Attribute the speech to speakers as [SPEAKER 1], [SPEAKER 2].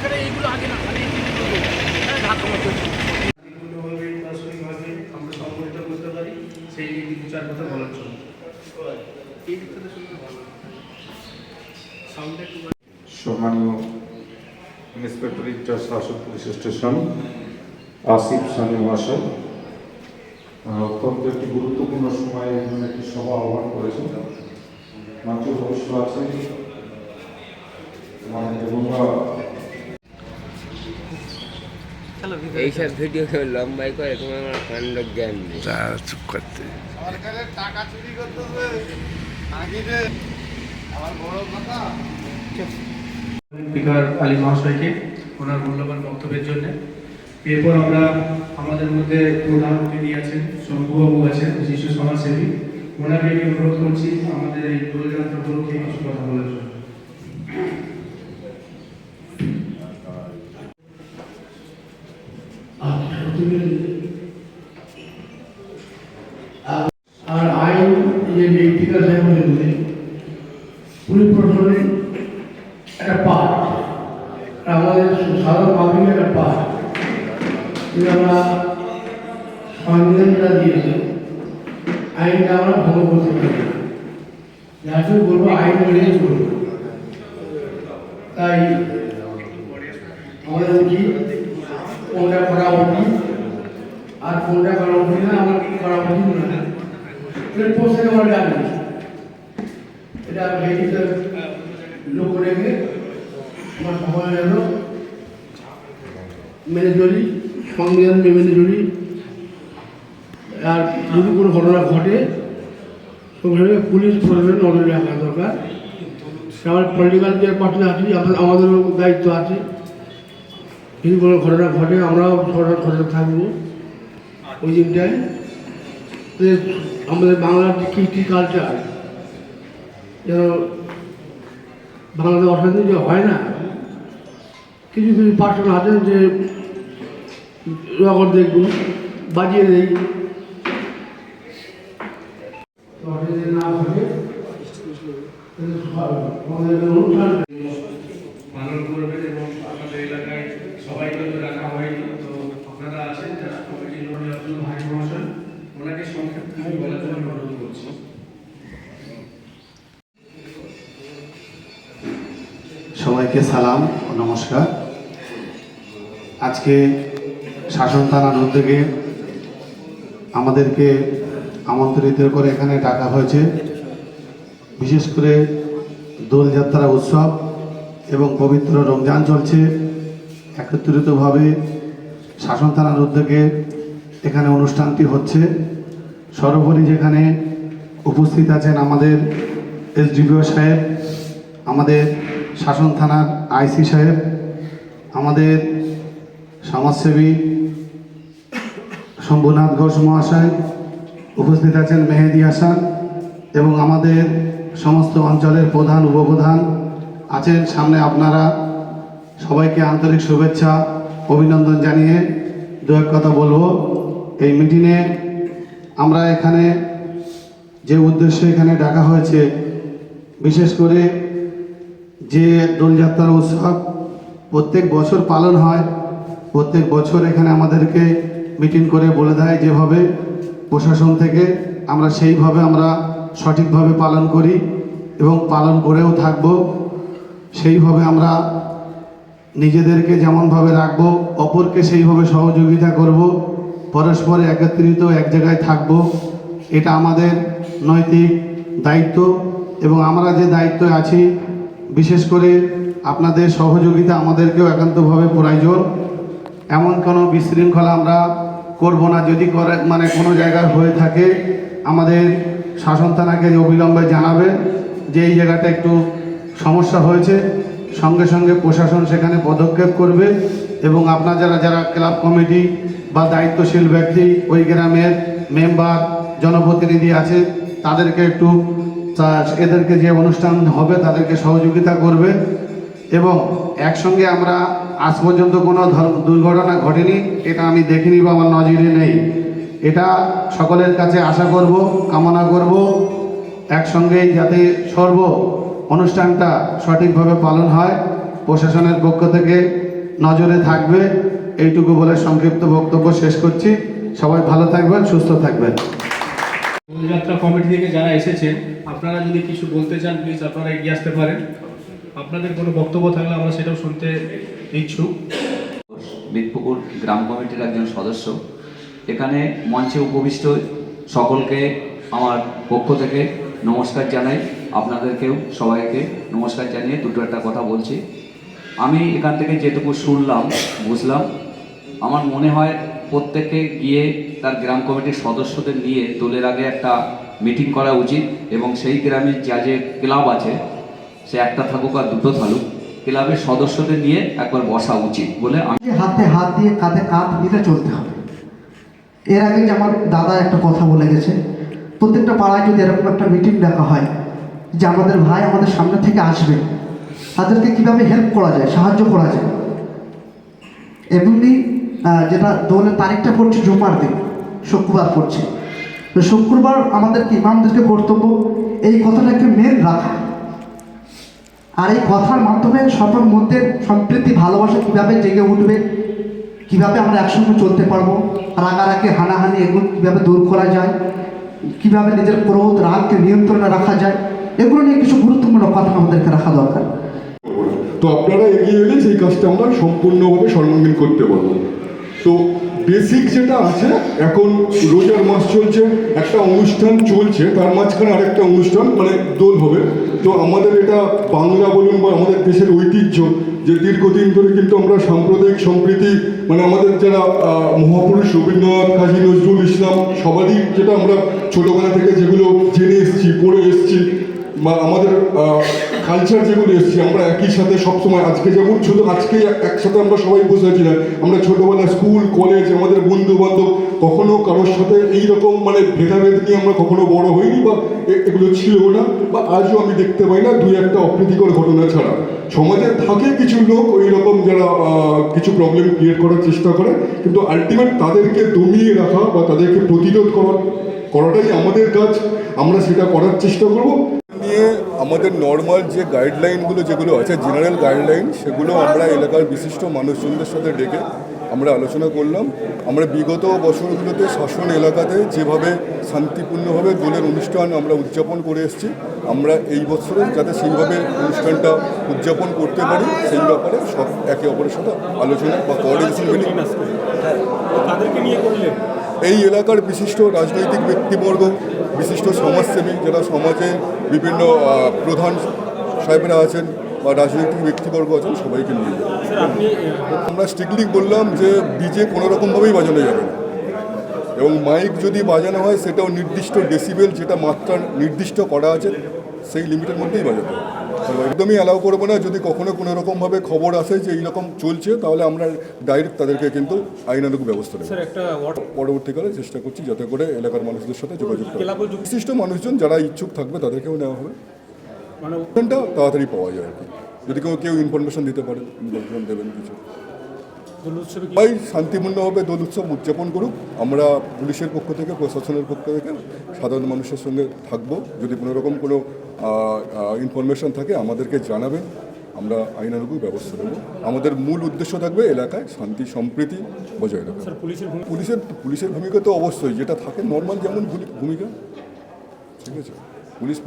[SPEAKER 1] এখানে এইগুলো আগে না
[SPEAKER 2] সম্মানীয় inspector incharge police station, Asif Sani মহাশয় অত্যন্ত একটি গুরুত্বপূর্ণ সময়ে একটি সভা আহ্বান করেছেন। মঞ্চ অবশ্য আছে মানে এবং আহ,
[SPEAKER 3] এইসব ভিডিও লম্বাই করে তোমার আমার কাণ্ড জ্ঞান নেই।
[SPEAKER 4] চুপ করতে।
[SPEAKER 5] আমার বড় স্পিকার আলী মহাশয়কে ওনার মূল্যবান বক্তব্যের জন্য। এরপর আমরা আমাদের মধ্যে প্রধান অতিথি আছেন শম্ভুবাবু আছেন শিশু সমাজসেবী। ওনাকে আমি অনুরোধ করছি আমাদের এই দোলযাত্রা উপলক্ষে কিছু কথা বলার জন্য
[SPEAKER 6] আর আইন যে বলে পুলিশ প্রশাসনের একটা আমাদের সাধারণ পাবলিকের একটা পার্ট আমরা সংবিধানটা দিয়েছে। আইনটা আমরা ভঙ্গ করতে পারি না। যাকে বলব আইন মেনেই করব তাই আমাদের উচিত কোনটা করা উচিত। আর কোনটা করা উচিত না, আমার কি করা উচিত না। এর পোস্টে আমার জানি এটা ভেটিতে লক্ষ্য রেখে আমার সবাই যেন মেনে চলি সংবিধান মেনে চলি। আর যদি কোনো ঘটনা ঘটে, সঙ্গে পুলিশ প্রশাসন নজরে রাখা দরকার। আমার পলিটিক্যাল যে পার্টি আছি, আমাদের আমাদেরও দায়িত্ব আছে। যদি কোনো ঘটনা ঘটে, আমরাও ঘটনা ঘটনা থাকব ওই দিনটায়। আমাদের বাংলার যে কৃষ্টি কালচার যেন বাংলাতে অশান্তি যে হয় না, কিছু কিছু পার্সন আছেন যে রকম দেখব, বাজিয়ে দেই। না ঘটে আমাদের অনুষ্ঠান।
[SPEAKER 5] পালন এবং আপনাদের এলাকায় সবাইকে তো রাখা হয়নি তো আপনারা আছেন যারা আব্দুল ভাই মহাশয় ওনাকে বলার জন্য অনুরোধ করছি।
[SPEAKER 7] সবাইকে সালাম ও নমস্কার। আজকে শাসন থানার উদ্যোগে আমাদেরকে আমন্ত্রিত করে এখানে ডাকা হয়েছে। বিশেষ করে দোলযাত্রা উৎসব এবং পবিত্র রমজান চলছে। একত্রিতভাবে শাসন থানার উদ্যোগে এখানে অনুষ্ঠানটি হচ্ছে। সর্বোপরি যেখানে উপস্থিত আছেন আমাদের এসডিপিও সাহেব, আমাদের শাসন থানার আইসি সাহেব, আমাদের সমাজসেবী শম্ভুনাথ ঘোষ মহাশয়, উপস্থিত আছেন মেহেদি হাসান এবং আমাদের সমস্ত অঞ্চলের প্রধান, উপপ্রধান আছেন। সামনে আপনারা সবাইকে আন্তরিক শুভেচ্ছা, অভিনন্দন জানিয়ে দু এক কথা বলব। এই মিটিংয়ে আমরা এখানে যে উদ্দেশ্যে এখানে ডাকা হয়েছে, বিশেষ করে যে দোলযাত্রার উৎসব প্রত্যেক বছর পালন হয়, প্রত্যেক বছর এখানে আমাদেরকে মিটিং করে বলে দেয় যেভাবে প্রশাসন থেকে আমরা সেইভাবে আমরা সঠিকভাবে পালন করি এবং পালন করেও থাকব। সেইভাবে আমরা নিজেদেরকে যেমনভাবে রাখব, অপরকে সেইভাবে সহযোগিতা করব। পরস্পরে একত্রিত এক জায়গায় থাকব, এটা আমাদের নৈতিক দায়িত্ব এবং আমরা যে দায়িত্বে আছি, বিশেষ করে আপনাদের সহযোগিতা আমাদেরকেও একান্তভাবে প্রয়োজন। এমন কোনো বিশৃঙ্খলা আমরা করব না, যদি করে মানে কোনো জায়গায় হয়ে থাকে, আমাদের শাসন থানাকে অবিলম্বে জানাবে যে এই জায়গাটা একটু সমস্যা হয়েছে। সঙ্গে সঙ্গে প্রশাসন সেখানে পদক্ষেপ করবে এবং আপনার যারা যারা ক্লাব কমিটি বা দায়িত্বশীল ব্যক্তি ওই গ্রামের মেম্বার, জনপ্রতিনিধি আছে, তাদেরকে একটু এদেরকে যে অনুষ্ঠান হবে তাদেরকে সহযোগিতা করবে এবং একসঙ্গে আমরা আজ পর্যন্ত কোনো দুর্ঘটনা ঘটেনি, এটা আমি দেখিনি বা আমার নজরে নেই। এটা সকলের কাছে আশা করব, কামনা করব, একসঙ্গেই যাতে সর্ব অনুষ্ঠানটা সঠিকভাবে পালন হয়, প্রশাসনের পক্ষ থেকে নজরে থাকবে। এইটুকু বলে সংক্ষিপ্ত বক্তব্য শেষ করছি। সবাই ভালো থাকবেন সুস্থ থাকবেন।
[SPEAKER 5] দোলযাত্রা কমিটি থেকে যারা এসেছেন আপনারা যদি কিছু বলতে চান প্লিজ আপনারা এগিয়ে আসতে পারেন। আপনাদের কোনো বক্তব্য থাকলে আমরা সেটাও শুনতে ইচ্ছুক।
[SPEAKER 4] বিদপুকুর গ্রাম কমিটির একজন সদস্য। এখানে মঞ্চে উপবিষ্ট সকলকে আমার পক্ষ থেকে নমস্কার জানাই। আপনাদেরকেও সবাইকে নমস্কার জানিয়ে দুটো একটা কথা বলছি। আমি এখান থেকে যেটুকু শুনলাম বুঝলাম আমার মনে হয় প্রত্যেকে গিয়ে তার গ্রাম কমিটির সদস্যদের নিয়ে দোলের আগে একটা মিটিং করা উচিত এবং সেই গ্রামের যা যে ক্লাব আছে, সে একটা থাকুক আর দুটো থাকুক ক্লাবের সদস্যদের নিয়ে একবার বসা উচিত বলে আমি
[SPEAKER 8] হাতে হাত দিয়ে কাঁধে কাঁধ মিলে চলতে হবে। এর আগে যে আমার দাদা একটা কথা বলে গেছে, প্রত্যেকটা পাড়ায় যদি এরকম একটা মিটিং ডাকা হয়, যে আমাদের ভাই আমাদের সামনে থেকে আসবে, তাদেরকে কীভাবে হেল্প করা যায়, সাহায্য করা যায়? এমনি যেটা দোলের তারিখটা পড়ছে, জুমার দিন, শুক্রবার পড়ছে। তো শুক্রবার আমাদের ইমামদেরকে কর্তব্য, এই কথাটাকে মেন রাখা। আর এই কথার মাধ্যমে সবার মধ্যে সম্প্রীতি, ভালোবাসা কীভাবে জেগে উঠবে, কীভাবে আমরা একসঙ্গে চলতে পারব, রাগারাগে, হানাহানি এগুলো কীভাবে দূর করা যায়, কীভাবে নিজের ক্রোধ, রাগকে নিয়ন্ত্রণে রাখা যায়, এগুলো নিয়ে কিছু গুরুত্বপূর্ণ কথা আমাদেরকে রাখা দরকার।
[SPEAKER 9] তো আপনারা এগিয়ে এলে সেই কাজটা আমরা সম্পূর্ণভাবে সর্বাঙ্গীন করতে পারব। তো বেসিক যেটা আছে, এখন রোজার মাস চলছে, একটা অনুষ্ঠান চলছে, তার মাঝখানে আরেকটা অনুষ্ঠান মানে দোল হবে। তো আমাদের এটা বাংলা বলুন বা আমাদের দেশের ঐতিহ্য, যে দীর্ঘদিন ধরে কিন্তু আমরা সাম্প্রদায়িক সম্প্রীতি মানে আমাদের যারা মহাপুরুষ রবীন্দ্রনাথ, কাজী নজরুল ইসলাম, সবারই যেটা আমরা ছোটোবেলা থেকে যেগুলো জেনে এসেছি, পড়ে এসেছি, বা আমাদের কালচার যেগুলো এসেছি, আমরা একই সাথে সবসময় আজকে যেমন শুধু আজকে একসাথে আমরা সবাই বসে আছি না। আমরা ছোটোবেলা স্কুল কলেজ আমাদের বন্ধু বান্ধব কখনো কারোর সাথে এইরকম মানে ভেদাভেদ নিয়ে আমরা কখনো বড় হইনি বা এগুলো ছিল না বা আজও আমি দেখতে পাই না দুই একটা অপ্রীতিকর ঘটনা ছাড়া। সমাজে থাকে কিছু লোক ওই রকম যারা কিছু প্রবলেম ক্রিয়েট করার চেষ্টা করে, কিন্তু আলটিমেট তাদেরকে দমিয়ে রাখা বা তাদেরকে প্রতিরোধ করা, করাটাই আমাদের কাজ। আমরা সেটা করার চেষ্টা করব। আমাদের নর্মাল যে গাইডলাইনগুলো যেগুলো আছে জেনারেল গাইডলাইন সেগুলো আমরা এলাকার বিশিষ্ট মানুষজনদের সাথে ডেকে আমরা আলোচনা করলাম। আমরা বিগত বছরগুলোতে শাসন এলাকাতে যেভাবে শান্তিপূর্ণভাবে দোলের অনুষ্ঠান আমরা উদযাপন করে এসেছি আমরা এই বছরে যাতে সেইভাবে অনুষ্ঠানটা উদযাপন করতে পারি সেই ব্যাপারে সব একে অপরের সাথে আলোচনা বা কোঅর্ডিনেশন মিটিং
[SPEAKER 1] তাদেরকে নিয়ে করলেন?
[SPEAKER 9] এই এলাকার বিশিষ্ট রাজনৈতিক ব্যক্তিবর্গ বিশিষ্ট সমাজসেবী যারা সমাজে বিভিন্ন প্রধান সাহেবেরা আছেন বা রাজনৈতিক ব্যক্তিবর্গ আছেন, সবাইকে নিয়ে আমরা স্ট্রিক্টলি বললাম যে ডিজে কোনো রকমভাবেই বাজানো যাবে না। এবং মাইক যদি বাজানো হয়, সেটাও নির্দিষ্ট ডেসিবেল যেটা মাত্রা নির্দিষ্ট করা আছে, সেই লিমিটের মধ্যেই বাজাতে হবে। একদমই অ্যালাউ করব না। যদি কখনো কোনো রকমভাবে খবর আসে যে এইরকম চলছে তাহলে আমরা ডাইরেক্ট তাদেরকে কিন্তু আইনানুগ ব্যবস্থা নেব। পরবর্তীকালে চেষ্টা করছি যাতে করে এলাকার মানুষদের সাথে যোগাযোগ বিশিষ্ট মানুষজন যারা ইচ্ছুক থাকবে তাদেরকেও নেওয়া হবে।
[SPEAKER 1] মানে
[SPEAKER 9] তাড়াতাড়ি পাওয়া যায় আর কি। যদি কেউ কেউ ইনফরমেশন দিতে পারে ইনফরমেশন দেবেন কিছু। সবাই শান্তিপূর্ণভাবে দোল উৎসব উদযাপন করুক। আমরা পুলিশের পক্ষ থেকে প্রশাসনের পক্ষ থেকে সাধারণ মানুষের সঙ্গে থাকব। যদি কোনো রকম কোনো ইনফরমেশন থাকে আমাদেরকে জানাবেন আমরা আইনানুগ ব্যবস্থা নেব। আমাদের মূল উদ্দেশ্য থাকবে এলাকায় শান্তি সম্প্রীতি বজায় রাখা।
[SPEAKER 1] পুলিশের
[SPEAKER 9] পুলিশের ভূমিকা তো অবশ্যই। যেটা থাকে নর্মাল যেমন ভূমি- ভূমিকা। ঠিক আছে? পুলিশ